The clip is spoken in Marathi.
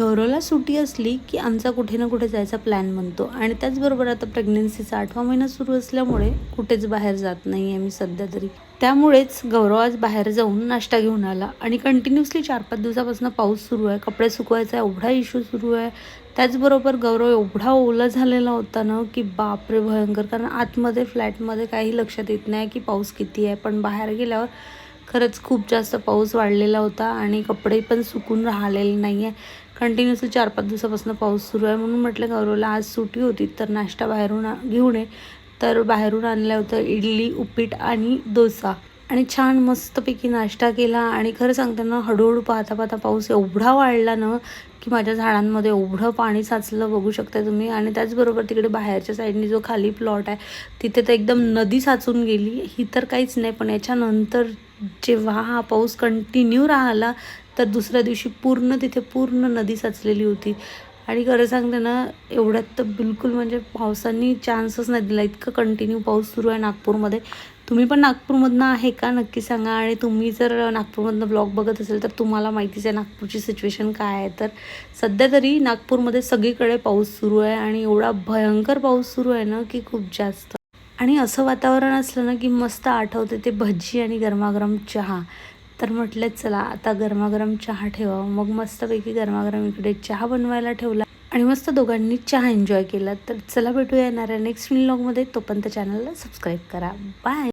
गौरवला सुटी असली की आमचा कुठे ना कुठे जायचा प्लॅन बनतो. आणि त्याचबरोबर आता प्रेग्नन्सीचा आठवा महिना सुरू असल्यामुळे कुठेच बाहेर जात नाही आहे मी सध्या तरी. त्यामुळेच गौरव आज बाहेर जाऊन नाश्ता घेऊन आला. आणि कंटिन्युअसली चार पाच दिवसापासून पाऊस सुरू आहे कपडे सुकवायचा एवढा इश्यू सुरू आहे. त्याचबरोबर गौरव एवढा ओला झालेला होता ना की बापरे भयंकर. कारण आतमध्ये फ्लॅटमध्ये काही लक्षात येत नाही की पाऊस किती आहे. पण बाहेर गेल्यावर खरंच खूप जास्त पाऊस वाढलेला होता आणि कपडे पण सुकून राहिलेले नाही आहे कंटिन्युअसली चार पाच दिवसापासून पाऊस सुरू आहे म्हणून म्हटलं गौरवला आज सुट्टी होती तर नाश्ता बाहेरून घेऊन ये. तर बाहेरून आणलं होतं इडली उपीट आणि डोसा. आणि छान मस्तपैकी नाश्ता केला आणि खरं सांगते ना हळूहळू पाहता पाहता पाऊस एवढा वाढला ना की माझ्या झाडांमध्ये एवढं पाणी साचलं बघू शकता तुम्ही. आणि त्याचबरोबर तिकडे बाहेरच्या साईडने जो खाली प्लॉट आहे तिथे तर एकदम नदी साचून गेली. ही तर काहीच नाही पण याच्यानंतर जेव्हा हा पाऊस कंटिन्यू राहिला तर दुसऱ्या दिवशी पूर्ण तिथे पूर्ण नदी साचलेली होती. आणि खरं सांगते ना एवढ्यात तर बिलकुल म्हणजे पावसाने चान्सच नाही दिला. इतकं कंटिन्यू पाऊस सुरू आहे नागपूरमध्ये. तुम्ही पण नागपूरमधनं आहे का? नक्की सांगा. आणि तुम्ही जर नागपूरमधनं ब्लॉग बघत असेल तर तुम्हाला माहितीच आहे नागपूरची सिच्युएशन काय आहे. तर सध्या तरी नागपूरमध्ये सगळीकडे पाऊस सुरू आहे आणि एवढा भयंकर पाऊस सुरू आहे ना की खूप जास्त. आणि असं वातावरण असलं ना की मस्त आठवते ते भजी आणि गरमागरम चहा. तर म्हटलं चला आता गरमागरम चहा ठेवा. मग मस्तपैकी गरमागरम इकडे चहा बनवायला ठेवला आणि मस्त दोघांनी चहा एन्जॉय केला. तर चला भेटूया येणाऱ्या नेक्स्ट व्लॉगमध्ये तोपर्यंत चॅनलला सबस्क्राईब करा. बाय